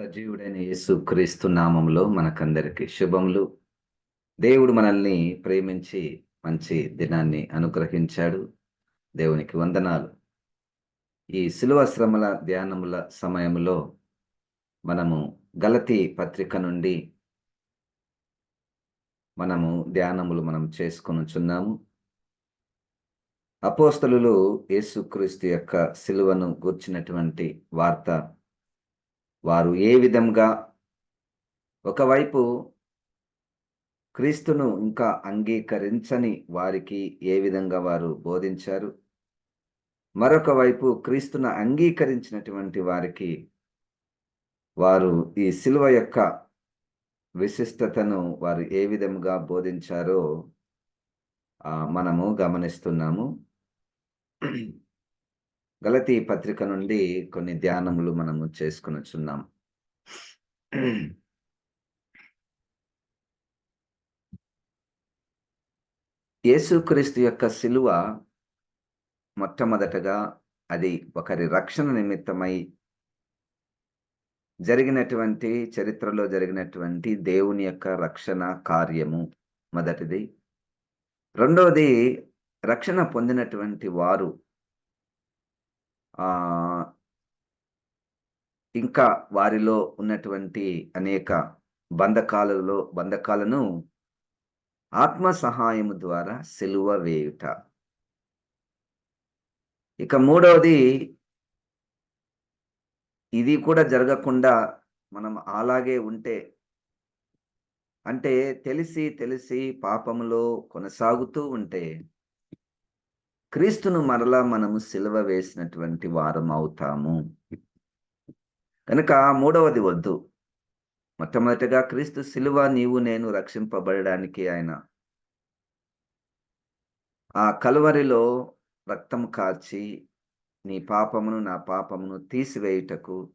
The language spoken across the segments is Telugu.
సజీవుడైన యేసు క్రీస్తు నామంలో మనకందరికి శుభములు. దేవుడు మనల్ని ప్రేమించి మంచి దినాన్ని అనుగ్రహించాడు. దేవునికి వందనాలు. ఈ శిలువ శ్రమల ధ్యానముల సమయంలో మనము గలతి పత్రిక నుండి మనము ధ్యానములు మనం చేసుకొనుచున్నాము. అపోస్తలు యేసుక్రీస్తు యొక్క శిలువను గూర్చినటువంటి వార్త వారు ఏ విధంగా ఒకవైపు క్రీస్తును ఇంకా అంగీకరించని వారికి ఏ విధంగా వారు బోధించారు? మరొక వైపు క్రీస్తును అంగీకరించినటువంటి వారికి వారు ఈ శిలువ యొక్క విశిష్టతను వారు ఏ విధంగా బోధించారో మనము గమనిస్తున్నాము. గలతీ పత్రిక నుండి కొన్ని ధ్యానములు మనము చేసుకునిచున్నాం. యేసుక్రీస్తు యొక్క శిలువ మొట్టమొదటగా అది ఒకరి రక్షణ నిమిత్తమై జరిగినటువంటి చరిత్రలో జరిగినటువంటి దేవుని యొక్క రక్షణ కార్యము మొదటిది. రెండవది రక్షణ పొందినటువంటి వారు ఇంకా వారిలో ఉన్నటువంటి అనేక బంధకాలలో బంధకాలను ఆత్మ సహాయము ద్వారా సెలువ వేయుట. ఇక మూడవది ఇది కూడా జరగకుండా మనం అలాగే ఉంటే అంటే తెలిసి తెలిసి పాపములో కొనసాగుతూ ఉంటే క్రీస్తును మరలా మనము సిలువ వేసినటువంటి వారం అవుతాము కనుక మూడవది వద్దు. మొట్టమొదటిగా క్రీస్తు సిలువ నీవు నేను రక్షింపబడడానికి ఆయన ఆ కలువరిలో రక్తం కార్చి నీ పాపమును నా పాపమును తీసివేయుటకు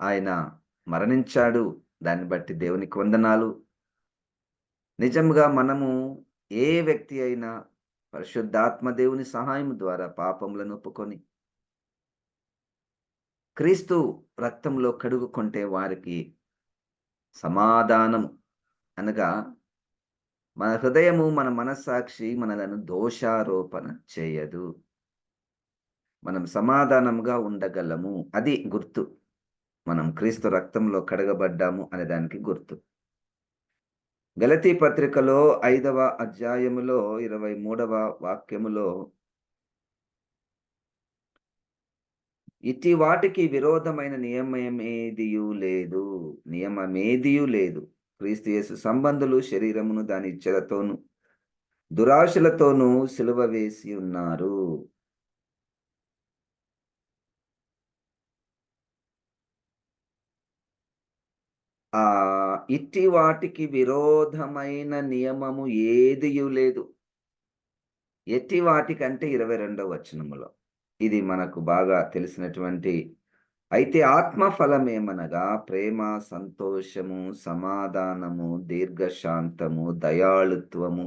ఆయన మరణించాడు. దాన్ని బట్టి దేవునికి వందనాలు. నిజంగా మనము ఏ వ్యక్తి అయినా పరిశుద్ధాత్మ దేవుని సహాయం ద్వారా పాపములను ఒప్పుకొని క్రీస్తు రక్తంలో కడుగుకుంటే వారికి సమాధానం అనగా మన హృదయము మన మనస్సాక్షి మనలను దోషారోపణ చేయదు. మనం సమాధానంగా ఉండగలము. అది గుర్తు. మనం క్రీస్తు రక్తంలో కడగబడ్డాము అనే దానికి గుర్తు. గలతీ పత్రికలో ఐదవ అధ్యాయములో ఇరవై మూడవ వాక్యములో ఇట్టి వాటికి విరోధమైన నియమమేదియు లేదు. నియమమేదియు లేదు. క్రీస్తు యేసు సంబంధులు శరీరమును దాని ఇచ్చలతోను దురాశలతోనూ సిలువ వేసి ఉన్నారు. ఆ ఇట్టి వాటికి విరోధమైన నియమము ఏదియు లేదు. ఎట్టి వాటికంటే ఇరవై రెండవ వచనములో ఇది మనకు బాగా తెలిసినటువంటి అయితే ఆత్మఫలమేమనగా ప్రేమ సంతోషము సమాధానము దీర్ఘశాంతము దయాళుత్వము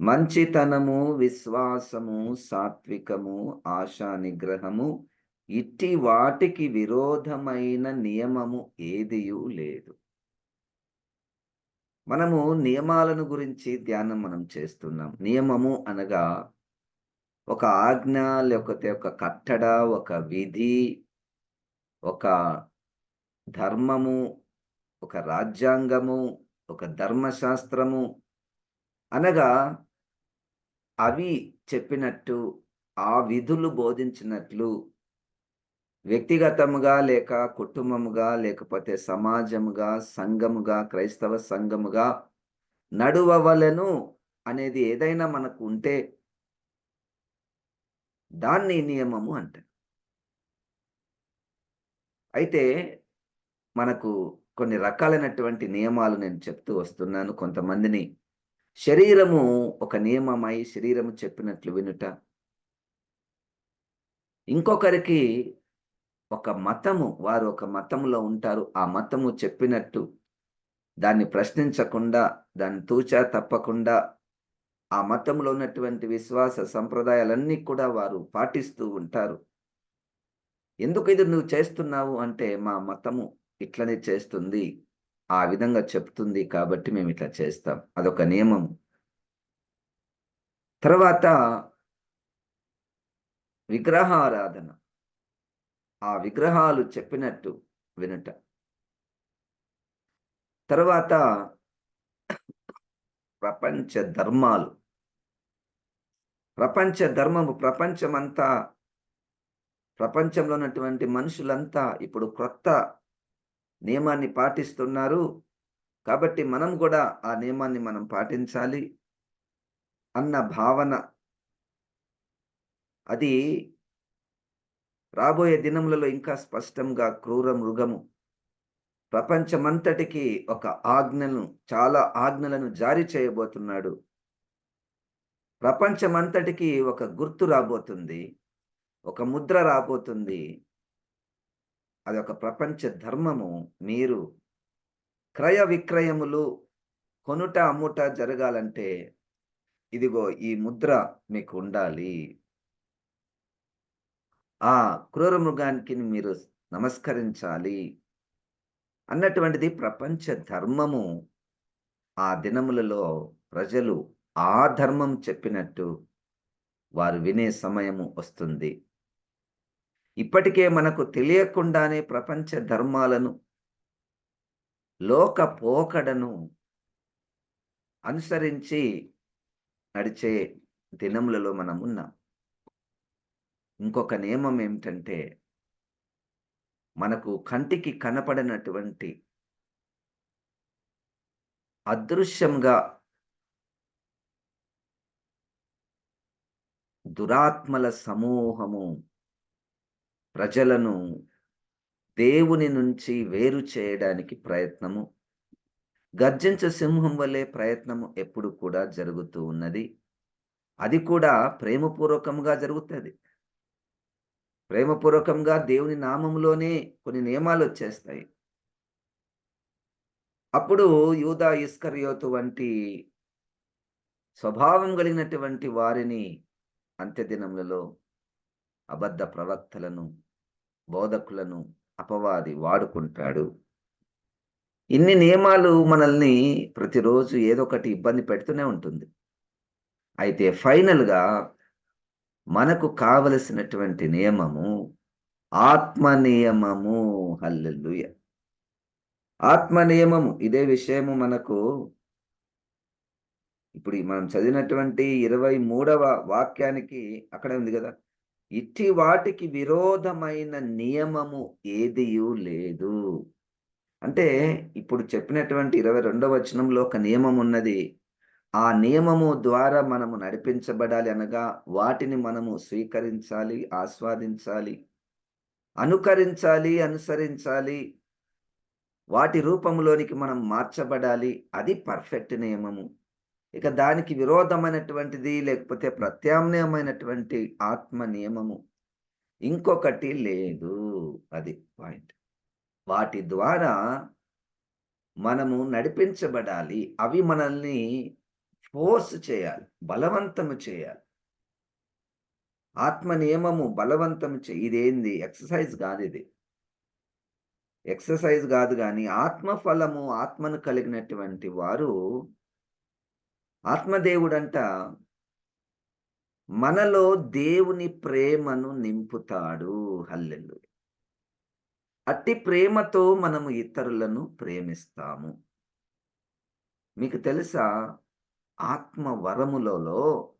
మంచితనము విశ్వాసము సాత్వికము ఆశా నిగ్రహము ఇట్టి వాటికి విరోధమైన నియమము ఏదియూ లేదు. మనము నియమాలను గురించి ధ్యానం మనం చేస్తున్నాం. నియమము అనగా ఒక ఆజ్ఞ లేకపోతే ఒక కట్టడ ఒక విధి ఒక ధర్మము ఒక రాజ్యాంగము ఒక ధర్మశాస్త్రము అనగా అవి చెప్పినట్టు ఆ విధులు బోధించినట్లు వ్యక్తిగతముగా లేక కుటుంబముగా లేకపోతే సమాజముగా సంఘముగా క్రైస్తవ సంఘముగా నడువవలను అనేది ఏదైనా మనకు ఉంటే దాన్ని నియమము అంట. అయితే మనకు కొన్ని రకాలైనటువంటి నియమాలు నేను చెప్తూ వస్తున్నాను. కొంతమందిని శరీరము ఒక నియమమై శరీరము చెప్పినట్లు వినుట. ఇంకొకరికి ఒక మతము వారు ఒక మతములో ఉంటారు. ఆ మతము చెప్పినట్టు దాన్ని ప్రశ్నించకుండా దాన్ని తూచా తప్పకుండా ఆ మతంలో ఉన్నటువంటి విశ్వాస సంప్రదాయాలన్నీ కూడా వారు పాటిస్తూ ఉంటారు. ఎందుకు ఇది నువ్వు చేస్తున్నావు అంటే మా మతము ఇట్లనే చేస్తుంది ఆ విధంగా చెప్తుంది కాబట్టి మేము ఇట్లా చేస్తాం. అదొక నియమం తర్వాత విగ్రహ ఆరాధన ఆ విగ్రహాలు చెప్పినట్టు వినట. తర్వాత ప్రపంచ ధర్మాలు. ప్రపంచ ధర్మము ప్రపంచమంతా ప్రపంచంలో ఉన్నటువంటి మనుషులంతా ఇప్పుడు క్రొత్త నియమాన్ని పాటిస్తున్నారు. కాబట్టి మనం కూడా ఆ నియమాన్ని మనం పాటించాలి అన్న భావన. అది రాబోయే దినములలో ఇంకా స్పష్టంగా క్రూర మృగము. ప్రపంచమంతటికి ఒక ఆజ్ఞను చాలా ఆజ్ఞలను జారీ చేయబోతున్నాడు. ప్రపంచమంతటికి ఒక గుర్తు రాబోతుంది ఒక ముద్ర రాబోతుంది. అది ఒక ప్రపంచ ధర్మము. మీరు క్రయ విక్రయములు కొనుట అమ్ముట జరగాలంటే ఇదిగో ఈ ముద్ర మీకు ఉండాలి. ఆ క్రూర మృగానికి మీరు నమస్కరించాలి అన్నటువంటిది ప్రపంచ ధర్మము. ఆ దినములలో ప్రజలు ఆ ధర్మం చెప్పినట్టు వారు వినే సమయము వస్తుంది. ఇప్పటికే మనకు తెలియకుండానే ప్రపంచ ధర్మాలను లోక పోకడను అనుసరించి నడిచే దినములలో మనం ఉన్నాం ఇంకొక నియమం ఏమిటంటే మనకు కంటికి కనపడినటువంటి అదృశ్యంగా దురాత్మల సమూహము ప్రజలను దేవుని నుంచి వేరు చేయడానికి ప్రయత్నము గర్జించ సింహం వలె ప్రయత్నము ఎప్పుడు కూడా జరుగుతూ ఉన్నది. అది కూడా ప్రేమపూర్వకంగా జరుగుతుంది. ప్రేమపూర్వకంగా దేవుని నామంలోనే కొన్ని నియమాలు వచ్చేస్తాయి. అప్పుడు యూదా ఇస్కర్యోతు వంటి స్వభావం కలిగినటువంటి వారిని అంత్యదినములలో అబద్ధ ప్రవక్తలను బోధకులను అపవాది వాడుకుంటాడు. ఇన్ని నియమాలు మనల్ని ప్రతిరోజు ఏదో ఒకటి ఇబ్బంది పెడుతూనే ఉంటుంది. అయితే ఫైనల్గా మనకు కావలసినటువంటి నియమము ఆత్మ నియమము హల్లెల్లుయ ఆత్మ నియమము ఇదే విషయము మనకు ఇప్పుడు మనం చదివినటువంటి ఇరవై మూడవ వాక్యానికి అక్కడే ఉంది కదా. ఇట్టి వాటికి విరోధమైన నియమము ఏదియూ లేదు. అంటే ఇప్పుడు చెప్పినటువంటి ఇరవై రెండవ వచనంలో ఒక నియమం ఉన్నది ఆ నియమము ద్వారా మనము నడిపించబడాలి అనగా వాటిని మనము స్వీకరించాలి ఆస్వాదించాలి అనుకరించాలి అనుసరించాలి. వాటి రూపంలోనికి మనం మార్చబడాలి. అది పర్ఫెక్ట్ నియమము. ఇక దానికి విరోధమైనటువంటిది లేకపోతే ప్రత్యామ్నాయమైనటువంటి ఆత్మ నియమము. ఇంకొకటి లేదు. అది పాయింట్. వాటి ద్వారా మనము నడిపించబడాలి. అవి మనల్ని ఫోర్స్ చేయాలి బలవంతము చేయాలి. ఆత్మ నియమము బలవంతము చే ఇదేంది? ఎక్సర్సైజ్ కాదు ఇది. ఎక్సర్సైజ్ కాదు కానీ ఆత్మ ఫలము ఆత్మను కలిగినటువంటి వారు ఆత్మదేవుడంట మనలో దేవుని ప్రేమను నింపుతాడు. హల్లెల్లు అట్టి ప్రేమతో మనము ఇతరులను ప్రేమిస్తాము. మీకు తెలుసా? ఆత్మవరములలో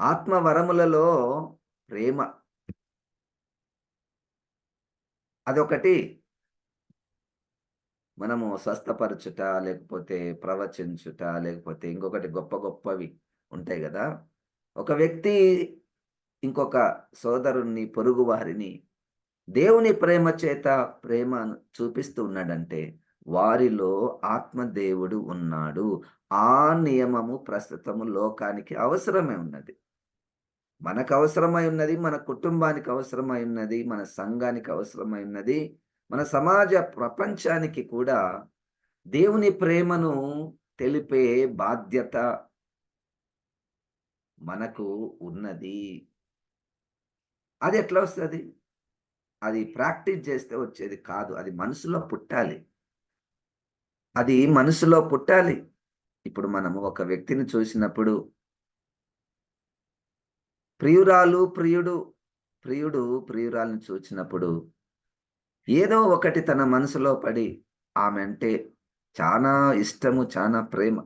ఆత్మవరములలో ప్రేమ. అదొకటి. మనము స్వస్థపరచుట లేకపోతే ప్రవచించుట లేకపోతే ఇంకొకటి గొప్ప గొప్పవి ఉంటాయి కదా. ఒక వ్యక్తి ఇంకొక సోదరుణ్ణి పొరుగు వారిని దేవుని ప్రేమ చేత ప్రేమ చూపిస్తూ ఉన్నాడంటే వారిలో ఆత్మదేవుడు ఉన్నాడు. ఆ నియమము ప్రస్తుతము లోకానికి అవసరమే ఉన్నది. మనకు అవసరమై ఉన్నది మన కుటుంబానికి అవసరమై ఉన్నది మన సంఘానికి అవసరమై ఉన్నది మన సమాజ ప్రపంచానికి కూడా దేవుని ప్రేమను తెలిపే బాధ్యత మనకు ఉన్నది. అది ఎట్లా వస్తుంది? అది ప్రాక్టీస్ చేస్తే వచ్చేది కాదు. అది మనసులో పుట్టాలి. అది మనసులో పుట్టాలి. ఇప్పుడు మనము ఒక వ్యక్తిని చూసినప్పుడు ప్రియురాలు ప్రియుడు ప్రియుడు ప్రియురాలను చూసినప్పుడు ఏదో ఒకటి తన మనసులో పడి ఆమె అంటే చాలా ఇష్టము చాలా ప్రేమ.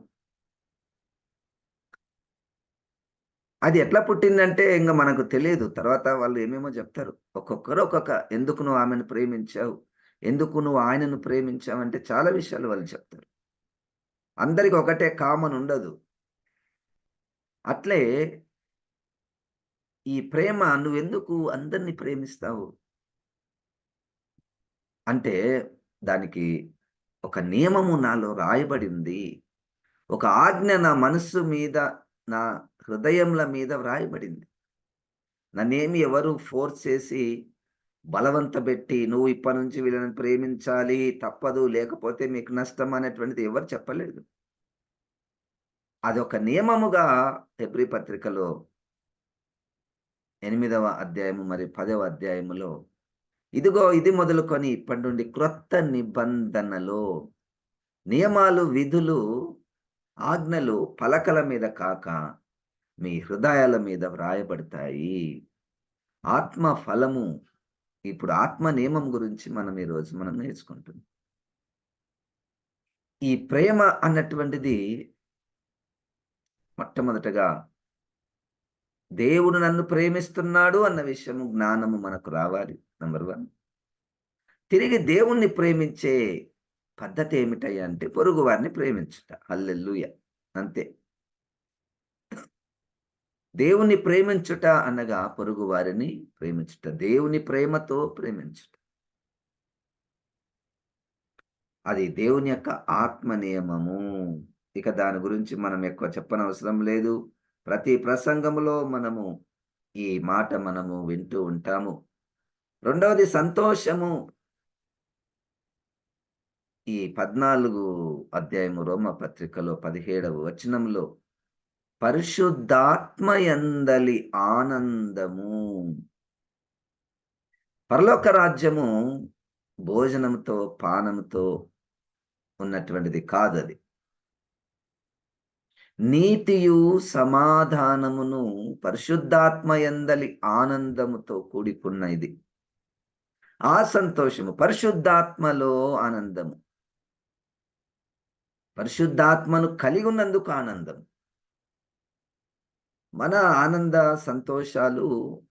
అది ఎట్లా పుట్టిందంటే ఇంకా మనకు తెలియదు. తర్వాత వాళ్ళు ఏమేమో చెప్తారు. ఒక్కొక్కరు ఒక్కొక్క ఎందుకు నువ్వు ఆమెను ప్రేమించావు? ఎందుకు నువ్వు ఆయనను ప్రేమించావంటే చాలా విషయాలు వాళ్ళు చెప్తారు. అందరికి ఒకటే కామన్ ఉండదు. అట్లే ఈ ప్రేమ నువ్వెందుకు అందరినీ ప్రేమిస్తావు? అంటే దానికి ఒక నియమము నాలో రాయబడింది. ఒక ఆజ్ఞ నా మనస్సు మీద నా హృదయంల మీద వ్రాయబడింది. నన్నేమి ఎవరు ఫోర్స్ చేసి బలవంత పెట్టి నువ్వు ఇప్పటి నుంచి వీళ్ళని ప్రేమించాలి తప్పదు లేకపోతే మీకు నష్టం అనేటువంటిది ఎవరు చెప్పలేదు. అదొక నియమముగా ఎబ్రి పత్రికలో ఎనిమిదవ అధ్యాయము మరి పదవ అధ్యాయములో ఇదిగో ఇది మొదలుకొని ఇప్పటి నుండి క్రొత్త నిబంధనలో నియమాలు విధులు ఆజ్ఞలు పలకల మీద కాక మీ హృదయాల మీద వ్రాయబడతాయి. ఆత్మ ఫలము ఇప్పుడు ఆత్మ నియమం గురించి మనం ఈరోజు మనం నేర్చుకుంటున్నాం. ఈ ప్రేమ అన్నటువంటిది మొట్టమొదటగా దేవుడు నన్ను ప్రేమిస్తున్నాడు అన్న విషయము జ్ఞానము మనకు రావాలి నంబర్ వన్ తిరిగి దేవుణ్ణి ప్రేమించే పద్ధతి ఏమిటయ్యా అంటే పొరుగు వారిని ప్రేమించుట. అల్లెల్లుయ అంతే. దేవుని ప్రేమించుట అనగా పొరుగు వారిని ప్రేమించుట దేవుని ప్రేమతో ప్రేమించుట. అది దేవుని యొక్క ఆత్మ నియమము. ఇక దాని గురించి మనం ఎక్కువ చెప్పనవసరం లేదు. ప్రతి ప్రసంగములో మనము ఈ మాట మనము వింటూ ఉంటాము. రెండవది సంతోషము. ఈ పద్నాలుగు అధ్యాయము రోమ పత్రికలో పదిహేడవ వచనంలో పరిశుద్ధాత్మయందలి ఆనందము. పరలోక రాజ్యము భోజనంతో పానంతో ఉన్నటువంటిది కాదు అది నీతియు సమాధానమును పరిశుద్ధాత్మయందలి ఆనందముతో కూడికున్న ఇది ఆ సంతోషము పరిశుద్ధాత్మలో ఆనందము. పరిశుద్ధాత్మను కలిగి ఉన్నందుకు ఆనందం మన ఆనంద సంతోషాలు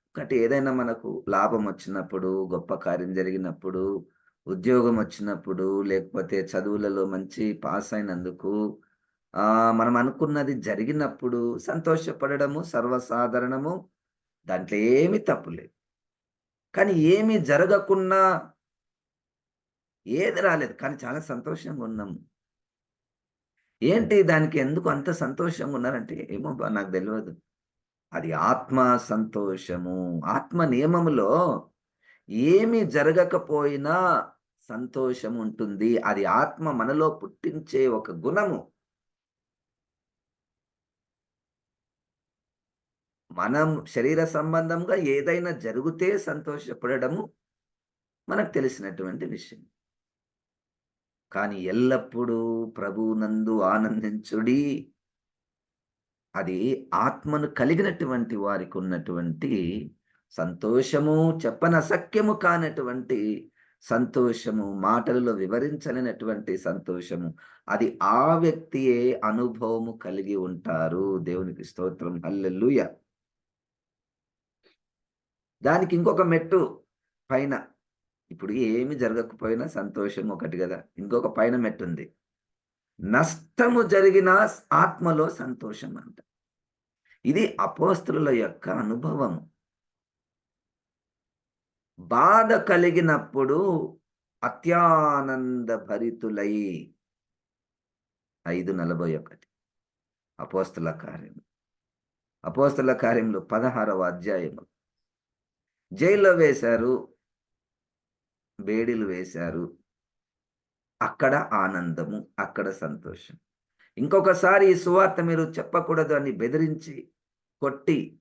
ఒకటి ఏదైనా మనకు లాభం వచ్చినప్పుడు గొప్ప కార్యం జరిగినప్పుడు ఉద్యోగం వచ్చినప్పుడు లేకపోతే చదువులలో మంచి పాస్ అయినందుకు మనం అనుకున్నది జరిగినప్పుడు సంతోషపడము సర్వసాధారణము దాంట్లో ఏమి తప్పులేదు కానీ ఏమి జరగకున్నా ఏది రాలేదు. కానీ చాలా సంతోషంగా ఉన్నాము ఏంటి దానికి ఎందుకు అంత సంతోషంగా ఉన్నారంటే ఏమో నాకు తెలియదు అది ఆత్మ సంతోషము. ఆత్మ నియమములో ఏమి జరగకపోయినా సంతోషం ఉంటుంది. అది ఆత్మ మనలో పుట్టించే ఒక గుణము. మనం శరీర సంబంధంగా ఏదైనా జరిగితే సంతోషపడము మనకు తెలిసినటువంటి విషయం. కానీ ఎల్లప్పుడూ ప్రభునందు ఆనందించుడి అది ఆత్మను కలిగినటువంటి వారికి ఉన్నటువంటి సంతోషము చెప్పనసక్యము కానటువంటి సంతోషము మాటలలో వివరించలేనటువంటి సంతోషము. అది ఆ వ్యక్తియే అనుభవము కలిగి ఉంటారు. దేవునికి స్తోత్రం. హల్లెలూయ. దానికి ఇంకొక మెట్టు పైన. ఇప్పుడు ఏమి జరగకపోయినా సంతోషం ఒకటి కదా. ఇంకొక పైన మెట్టు ఉంది నష్టము జరిగిన ఆత్మలో సంతోషం అంట ఇది అపోస్తుల యొక్క అనుభవం బాధ కలిగినప్పుడు అత్యానంద భరితులై ఐదు నలభై ఒకటి. అపోస్తుల కార్యం అపోస్తుల కార్యంలో పదహారవ అధ్యాయము. జైల్లో వేశారు బేడీలు వేశారు అక్కడ ఆనందము అక్కడ సంతోషం. ఇంకొకసారి ఈ సువార్త మీరు చెప్పకూడదు అని బెదిరించి కొట్టి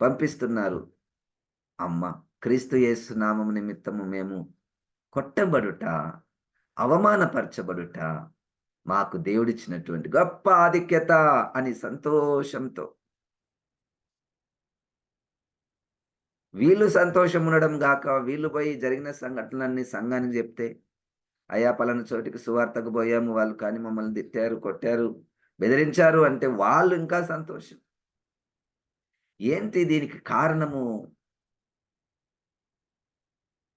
పంపిస్తున్నారు. అమ్మ క్రీస్తు యేసు నామం నిమిత్తము మేము కొట్టబడుట అవమానపరచబడుట మాకు దేవుడిచ్చినటువంటి గొప్ప ఆధిక్యత అని సంతోషంతో. వీళ్ళు సంతోషం ఉండడం గాక వీళ్ళు పోయి జరిగిన సంఘటనలన్నీ సంఘానికి చెప్తే అయ్యా పలానా చోటికి సువార్తకు పోయాము. వాళ్ళు కానీ మమ్మల్ని తిట్టారు కొట్టారు బెదిరించారు అంటే వాళ్ళు ఇంకా సంతోషం. ఏంటి దీనికి కారణము?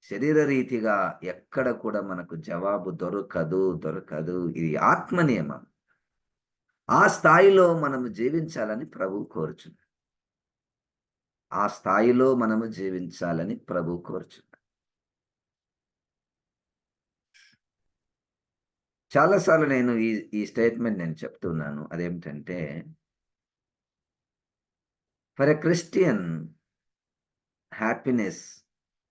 శరీర రీతిగా ఎక్కడ కూడా మనకు జవాబు దొరకదు దొరకదు. ఇది ఆత్మ నియమం. ఆ స్థాయిలో మనము జీవించాలని ప్రభు కోరుచున్నాడు. ఆ స్థాయిలో మనము జీవించాలని ప్రభు కోరుచున్నాడు. చాలాసార్లు నేను ఈ ఈ స్టేట్మెంట్ నేను చెప్తున్నాను. అదేమిటంటే for a Christian happiness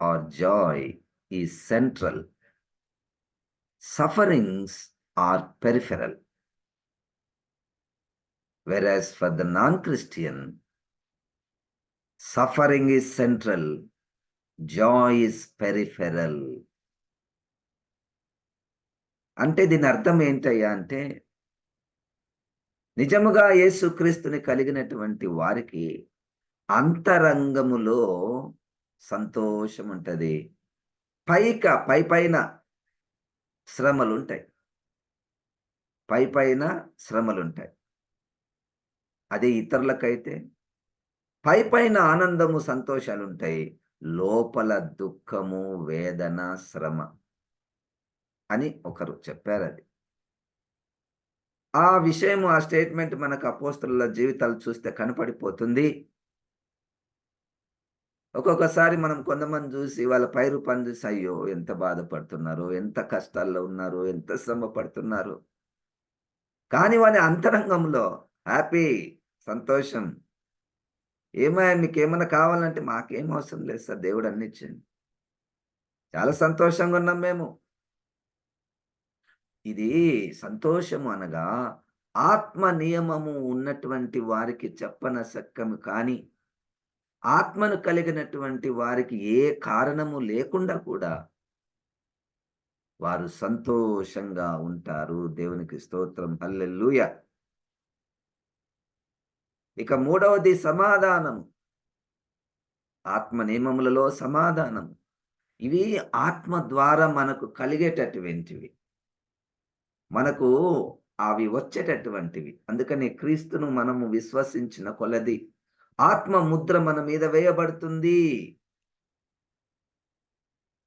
or joy is central. Sufferings are peripheral. Whereas for the non-Christian, suffering is central, joy is peripheral. అంటే దీని అర్థం ఏంటయ్యా అంటే నిజముగా యేసుక్రీస్తుని కలిగినటువంటి వారికి అంతరంగములో సంతోషం ఉంటుంది. పైక పై పైన శ్రమలు ఉంటాయి పై పైన శ్రమలు ఉంటాయి అదే ఇతరులకైతే పై పైన ఆనందము సంతోషాలు ఉంటాయి లోపల దుఃఖము వేదన శ్రమ. అని ఒకరు చెప్పారు అది ఆ విషయం ఆ స్టేట్మెంట్ మనకు అపోస్తుల జీవితాలు చూస్తే కనపడిపోతుంది. ఒక్కొక్కసారి మనం కొంతమంది చూసి వాళ్ళ పై రూపాన్ని చూసి అయ్యో ఎంత బాధపడుతున్నారు ఎంత కష్టాల్లో ఉన్నారు ఎంత శ్రమ పడుతున్నారు. కానీ వాని అంతరంగంలో హ్యాపీ సంతోషం. ఏమయ్యా మీకు ఏమైనా కావాలంటే మాకేం అవసరం లేదు సార్ దేవుడు అన్ని ఇచ్చింది చాలా సంతోషంగా ఉన్నాం మేము. ఇది సంతోషము అనగా ఆత్మ నియమము ఉన్నటువంటి వారికి చెప్పన సక్కము కానీ ఆత్మను కలిగినటువంటి వారికి ఏ కారణము లేకుండా కూడా వారు సంతోషంగా ఉంటారు. దేవునికి స్తోత్రం. హల్లెల్లుయ ఇక మూడవది సమాధానం ఆత్మ నియమములలో సమాధానం ఇవి ఆత్మ ద్వారా మనకు కలిగేటటువంటివి. మనకు అవి వచ్చేటటువంటివి. అందుకని క్రీస్తును మనము విశ్వసించిన కొలది ఆత్మ ముద్ర మన మీద వేయబడుతుంది.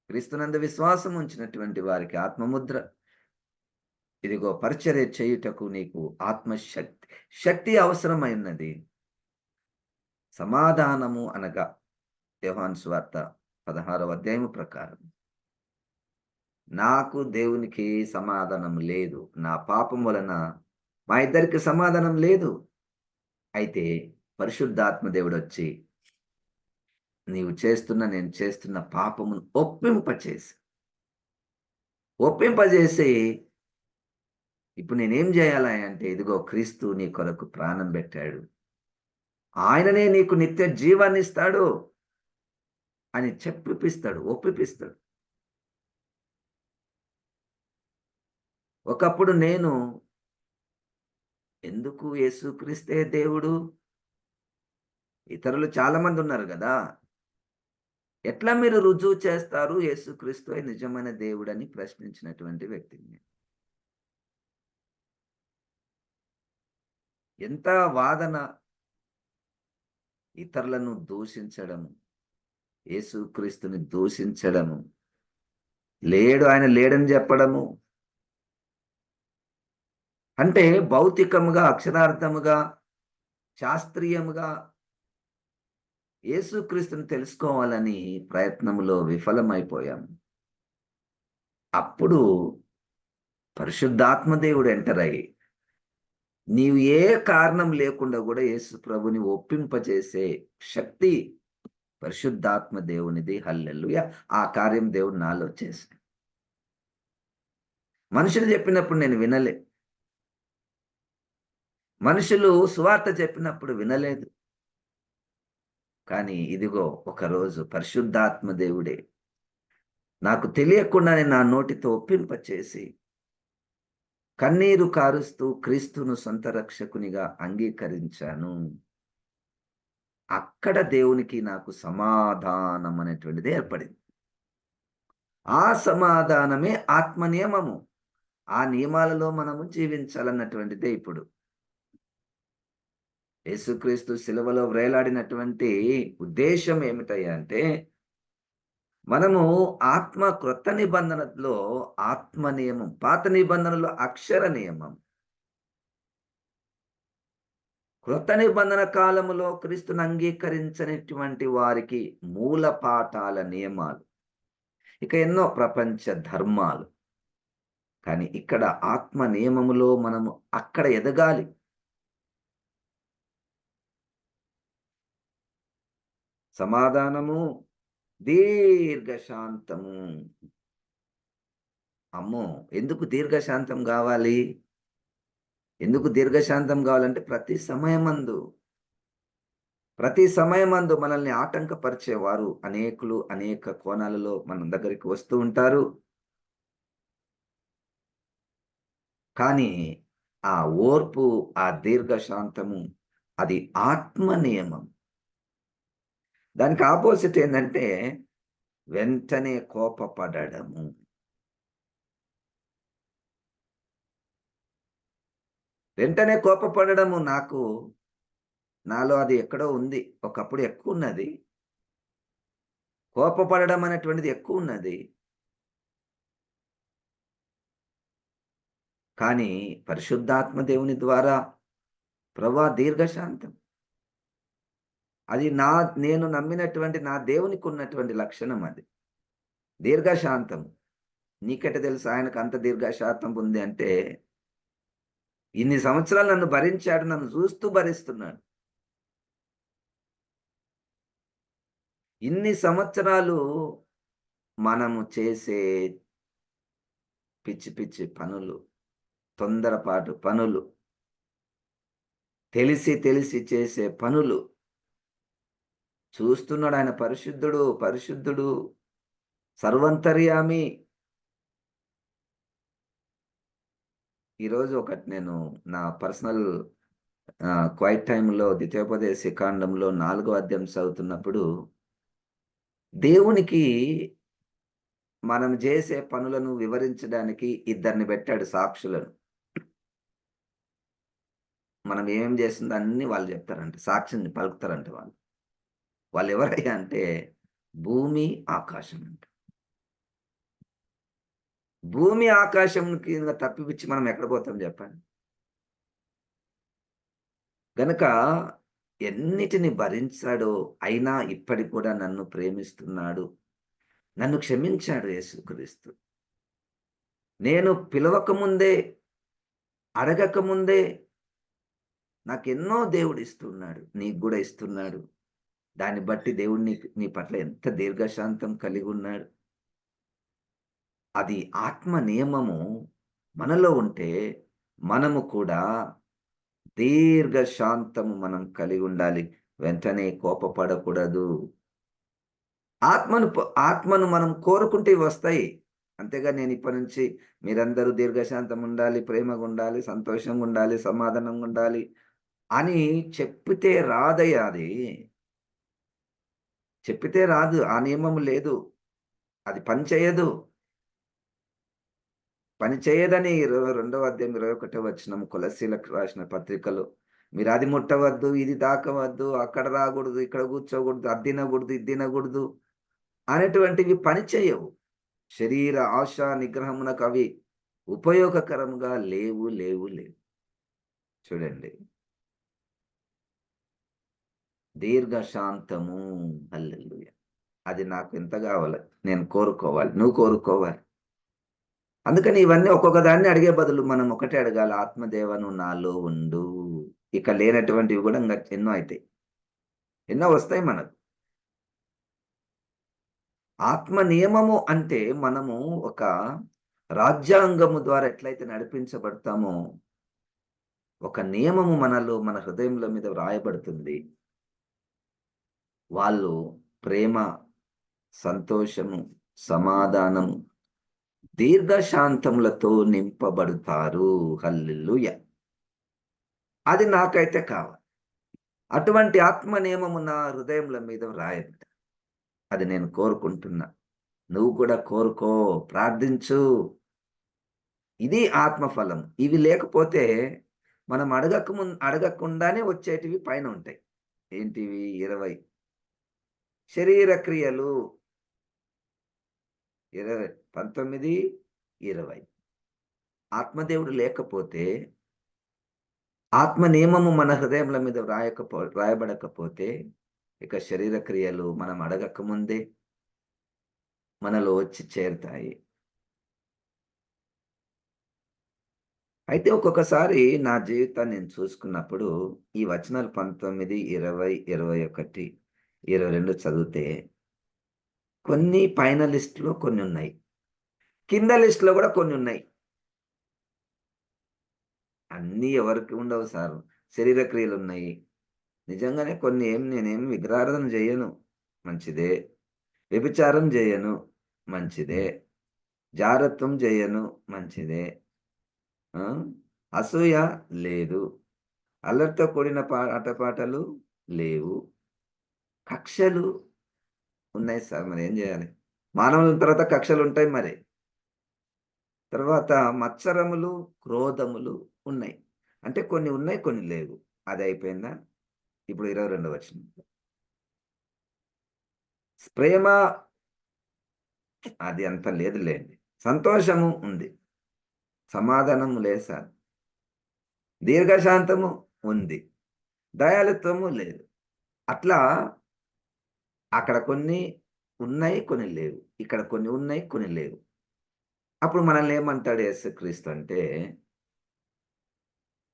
క్రీస్తునందు విశ్వాసం ఉంచినటువంటి వారికి ఆత్మముద్ర. ఇదిగో పరిచర్య చేయుటకు నీకు ఆత్మశక్తి. శక్తి అవసరమైనది. సమాధానము అనగా యోహాన్ స్వార్త పదహారవ అధ్యాయము ప్రకారం. నాకు దేవునికి సమాధానం లేదు. నా పాపం వలన మా ఇద్దరికి సమాధానం లేదు. అయితే పరిశుద్ధాత్మ దేవుడు వచ్చి నీవు చేస్తున్న నేను చేస్తున్న పాపమును ఒప్పింపచేసి ఒప్పింపజేసి ఇప్పుడు నేనేం చేయాలి అంటే ఇదిగో క్రీస్తు నీ కొరకు ప్రాణం పెట్టాడు. ఆయననే నీకు నిత్య జీవాన్ని ఇస్తాడు అని చెప్పిపిస్తాడు ఒప్పిపిస్తాడు. ఒకప్పుడు నేను ఎందుకు యేసుక్రీస్తే దేవుడు? ఇతరులు చాలా మంది ఉన్నారు కదా. ఎట్లా మీరు రుజువు చేస్తారు? యేసుక్రీస్తు నిజమైన దేవుడని ప్రశ్నించినటువంటి వ్యక్తిని ఎంత వాదన ఇతరులను దూషించడము యేసుక్రీస్తుని దూషించడము లేడు ఆయన లేడని చెప్పడము అంటే భౌతికముగా అక్షరార్థముగా శాస్త్రీయముగా యేసుక్రీస్తుని తెలుసుకోవాలని ప్రయత్నంలో విఫలమైపోయాం. అప్పుడు పరిశుద్ధాత్మదేవుడు ఎంటర్ అయ్యి నీవు ఏ కారణం లేకుండా కూడా యేసు ప్రభుని ఒప్పింపజేసే శక్తి పరిశుద్ధాత్మ దేవునిది. హల్లెల్లుయ ఆ కార్యం దేవుడు నాలో చేసి మనుషులు చెప్పినప్పుడు నేను వినలే. మనుషులు సువార్త చెప్పినప్పుడు వినలేదు. కానీ ఇదిగో ఒకరోజు పరిశుద్ధాత్మ దేవుడే నాకు తెలియకుండానే నా నోటితో ఒప్పింపచేసి కన్నీరు కారుస్తూ క్రీస్తును సొంత రక్షకునిగా అంగీకరించాను. అక్కడ దేవునికి నాకు సమాధానం అనేటువంటిది ఏర్పడింది. ఆ సమాధానమే ఆత్మ నియమము ఆ నియమాలలో మనము జీవించాలన్నటువంటిదే ఇప్పుడు. యేసుక్రీస్తు శిలువలో వ్రేలాడినటువంటి ఉద్దేశం ఏమిటయ్యా అంటే మనము ఆత్మ క్రొత్త నిబంధనలో ఆత్మ నియమం పాత నిబంధనలో అక్షర నియమం. క్రొత్త నిబంధన కాలములో క్రీస్తును అంగీకరించినటువంటి వారికి మూల పాఠాల నియమాలు. ఇక ఎన్నో ప్రపంచ ధర్మాలు. కానీ ఇక్కడ ఆత్మ నియమములో మనము అక్కడ ఎదగాలి. సమాధానము దీర్ఘశాంతము. అమ్మో ఎందుకు దీర్ఘశాంతం కావాలి? ఎందుకు దీర్ఘశాంతం కావాలంటే ప్రతి సమయమందు ప్రతి సమయమందు మనల్ని ఆటంకపరిచేవారు అనేకులు అనేక కోణాలలో మన దగ్గరికి వస్తూ ఉంటారు. కానీ ఆ ఓర్పు ఆ దీర్ఘశాంతము అది ఆత్మ నియమం దానికి ఆపోజిట్ ఏంటంటే వెంటనే కోపపడము వెంటనే కోపపడము నాకు నాలో అది ఎక్కడో ఉంది. ఒకప్పుడు ఎక్కువ ఉన్నది. కోపపడడం అనేటువంటిది ఎక్కువ ఉన్నది. కానీ పరిశుద్ధాత్మ దేవుని ద్వారా ప్రభా దీర్ఘశాంతం. అది నా నేను నమ్మినటువంటి నా దేవునికి ఉన్నటువంటి లక్షణం అది. దీర్ఘశాంతం నీకెట తెలుసు ఆయనకు అంత దీర్ఘశాంతం ఉంది అంటే ఇన్ని సంవత్సరాలు నన్ను భరించాడు నన్ను చూస్తూ భరిస్తున్నాడు. ఇన్ని సంవత్సరాలు మనము చేసే పిచ్చి పిచ్చి పనులు తొందరపాటు పనులు తెలిసి తెలిసి చేసే పనులు చూస్తున్నాడు ఆయన పరిశుద్ధుడు పరిశుద్ధుడు సర్వంతర్యామి. ఈరోజు ఒకటి నేను నా పర్సనల్ క్వైట్ టైంలో ద్వితీయోపదేశ కాండంలో నాలుగో అధ్యాయం చదువుతున్నప్పుడు దేవునికి మనం చేసే పనులను వివరించడానికి ఇద్దరిని పెట్టాడు సాక్షులను. మనం ఏమేం చేసిందో అన్ని వాళ్ళు చెప్తారంట సాక్షిని పలుకుతారంట వాళ్ళు. వాళ్ళు ఎవరయ్యా అంటే భూమి ఆకాశం అంట. భూమి ఆకాశం కింద తప్పిపిచ్చి మనం ఎక్కడ పోతాం చెప్పండి? గనక ఎన్నిటిని భరించాడో అయినా ఇప్పటికి కూడా నన్ను ప్రేమిస్తున్నాడు. నన్ను క్షమించాడు యేసుక్రీస్తు. నేను పిలవకముందే అడగకముందే నాకెన్నో దేవుడు ఇస్తున్నాడు నీకు కూడా ఇస్తున్నాడు. దాన్ని బట్టి దేవుడు నీ నీ పట్ల ఎంత దీర్ఘశాంతం కలిగి ఉన్నాడు. అది ఆత్మ నియమము మనలో ఉంటే మనము కూడా దీర్ఘశాంతము మనం కలిగి ఉండాలి. వెంటనే కోపపడకూడదు. ఆత్మను ఆత్మను మనం కోరుకుంటే వస్తాయి. అంతేగా నేను ఇప్పటి నుంచి మీరందరూ దీర్ఘశాంతం ఉండాలి ప్రేమగా ఉండాలి సంతోషంగా ఉండాలి సమాధానంగా ఉండాలి అని చెప్పితే రాదయ్యా అది. చెప్పితే రాదు ఆ నియమం లేదు. అది పని చేయదు. పని చేయదని ఇరవై రెండవ అధ్యాయం ఇరవై ఒకటో వచ్చిన కులసీలకు రాసిన పత్రికలు. మీరు అది ముట్టవద్దు ఇది దాకవద్దు అక్కడ రాకూడదు ఇక్కడ కూర్చోకూడదు అది తినకూడదు ఇది తినకూడదు అనేటువంటివి పని చేయవు. శరీర ఆశ నిగ్రహమునకు అవి ఉపయోగకరంగా లేవు లేవు లేవు. చూడండి. దీర్ఘశాంతము. అల్లెల్లు అది నాకు ఎంత కావాలి? నేను కోరుకోవాలి. నువ్వు కోరుకోవాలి. అందుకని ఇవన్నీ ఒక్కొక్క దాన్ని అడిగే బదులు మనం ఒకటే అడగాలి. ఆత్మదేవను నాలో ఉండు. ఇక లేనటువంటివి కూడా ఇంకా ఎన్నో అవుతాయి ఎన్నో వస్తాయి మనకు. ఆత్మ నియమము అంటే మనము ఒక రాజ్యాంగము ద్వారా ఎట్లయితే నడిపించబడతామో ఒక నియమము మనలో మన హృదయంలో మీద వ్రాయబడుతుంది. వాళ్ళు ప్రేమ సంతోషము సమాధానము దీర్ఘశాంతములతో నింపబడతారు. హల్లుయ అది నాకైతే కావాలి. అటువంటి ఆత్మ నియమము నా హృదయంల మీద రాయబడ అది నేను కోరుకుంటున్నా. నువ్వు కూడా కోరుకో ప్రార్థించు. ఇది ఆత్మఫలం ఇవి లేకపోతే మనం అడగక ముందు అడగకుండానే వచ్చేటివి పైన ఉంటాయి. ఏంటివి? ఇరవై శరీర క్రియలు. ఇరవై పంతొమ్మిది ఇరవై. ఆత్మదేవుడు లేకపోతే ఆత్మ నియమము మన హృదయముల మీద వ్రాయకపో వ్రాయబడకపోతే ఇక శరీర క్రియలు మనం అడగక ముందే మనలో వచ్చి చేరుతాయి. అయితే ఒక్కొక్కసారి నా జీవితాన్ని నేను చూసుకున్నప్పుడు ఈ వచనాలు పంతొమ్మిది ఇరవై ఇరవై ఒకటి ఇరవై రెండు చదివితే కొన్ని పైన లిస్టులో కొన్ని ఉన్నాయి. కింద లిస్టులో కూడా కొన్ని ఉన్నాయి. అన్నీ ఎవరికి ఉండవు సార్. శరీర క్రియలు ఉన్నాయి. నిజంగానే కొన్ని ఏం నేనేం విగ్రహారాధన చేయను. మంచిదే. వ్యభిచారం చేయను. మంచిదే. జారత్వం చేయను. మంచిదే. అసూయ లేదు. అల్లరితో కూడిన పా ఆటపాటలు లేవు. కక్షలు ఉన్నాయి సార్ మరి ఏం చేయాలి? మానవుల తర్వాత కక్షలు ఉంటాయి మరి. తర్వాత మత్సరములు క్రోధములు ఉన్నాయి. అంటే కొన్ని ఉన్నాయి కొన్ని లేవు. అది అయిపోయిందా? ఇప్పుడు ఇరవై రెండు వచ్చిన ప్రేమ అది అంత లేదు లేండి సంతోషము ఉంది. సమాధానము లేదు సార్. దీర్ఘశాంతము ఉంది. దయాలత్వము లేదు. అట్లా అక్కడ కొన్ని ఉన్నాయి కొన్ని లేవు. ఇక్కడ కొన్ని ఉన్నాయి కొన్ని లేవు. అప్పుడు మనల్ని ఏమంటాడు యేసుక్రీస్తు అంటే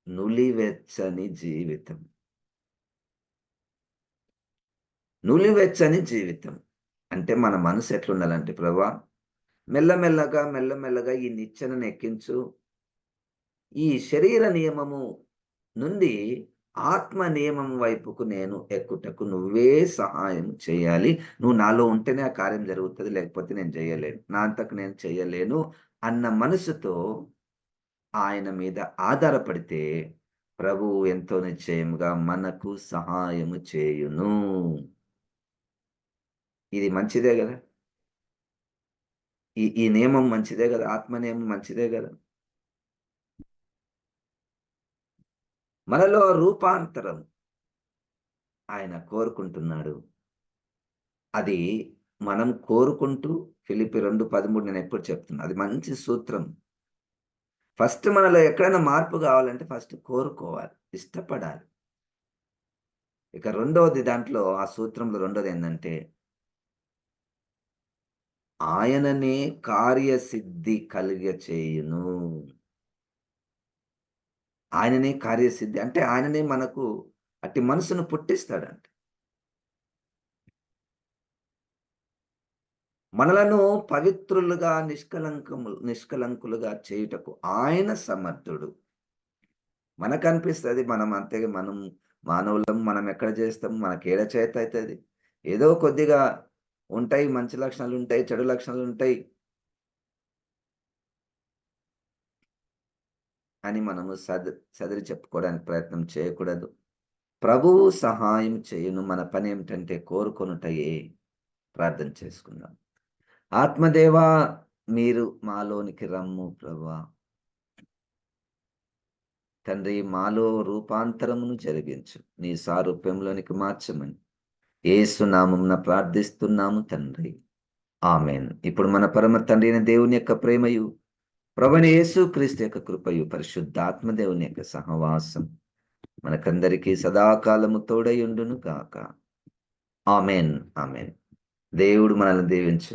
నులివెచ్చని జీవితం. నులివెచ్చని జీవితం. అంటే మన మనసు ఎట్లుండాలంటే ప్రభా మెల్లమెల్లగా మెల్లమెల్లగా ఈ నిచ్చెనను ఎక్కించు. ఈ శరీర నియమము నుండి ఆత్మ నియమం వైపుకు నేను ఎక్కుటకు నువ్వే సహాయం చేయాలి. నువ్వు నాలో ఉంటేనే ఆ కార్యం జరుగుతుంది లేకపోతే నేను చేయలేను. నా అంతకు నేను చేయలేను అన్న మనసుతో ఆయన మీద ఆధారపడితే ప్రభు ఎంతో నిశ్చయముగా మనకు సహాయము చేయును. ఇది మంచిదే కదా? ఈ ఈ నియమం మంచిదే కదా? ఆత్మ నియమం మంచిదే కదా? మనలో రూపాంతరం ఆయన కోరుకుంటున్నాడు. అది మనం కోరుకుంటూ ఫిలిపి రెండు పదమూడు నేను ఎప్పుడు చెప్తున్నా అది మంచి సూత్రం. ఫస్ట్ మనలో ఎక్కడైనా మార్పు కావాలంటే ఫస్ట్ కోరుకోవాలి ఇష్టపడాలి. ఇక రెండవది దాంట్లో ఆ సూత్రంలో రెండోది ఏంటంటే ఆయననే కార్యసిద్ధి కలిగ చేయును ఆయననే కార్యసిద్ధి అంటే ఆయననే మనకు అట్టి మనసును పుట్టిస్తాడంట. మనలను పవిత్రులుగా నిష్కలంకము నిష్కలంకులుగా చేయుటకు ఆయన సమర్థుడు. మనకు అనిపిస్తుంది మనం అంతే మనం మానవులం మనం ఎక్కడ చేస్తాం మనకి ఏడ చేత అవుతుంది? ఏదో కొద్దిగా ఉంటాయి మంచి లక్షణాలు ఉంటాయి చెడు లక్షణాలు ఉంటాయి అని మనము సద సదిరి చెప్పుకోవడానికి ప్రయత్నం చేయకూడదు. ప్రభువు సహాయం చేయను మన పని ఏమిటంటే కోరుకొనుటయే ప్రార్థన చేసుకుందాం. ఆత్మదేవా మీరు మాలోనికి రమ్ము ప్రభా. తండ్రి మాలో రూపాంతరమును జరిగించు. నీ సారూప్యంలోనికి మార్చమని. ఏసునామం ప్రార్థిస్తున్నాము తండ్రి. ఆమెన్. ఇప్పుడు మన పరమ తండ్రి అయిన దేవుని యొక్క ప్రేమయు ప్రభుని యేసు క్రీస్తు యొక్క కృపయు పరిశుద్ధాత్మదేవుని యొక్క సహవాసం మనకందరికీ సదాకాలము తోడయుండును గాక ఆమెన్ ఆమెన్. దేవుడు మనల్ని దీవించు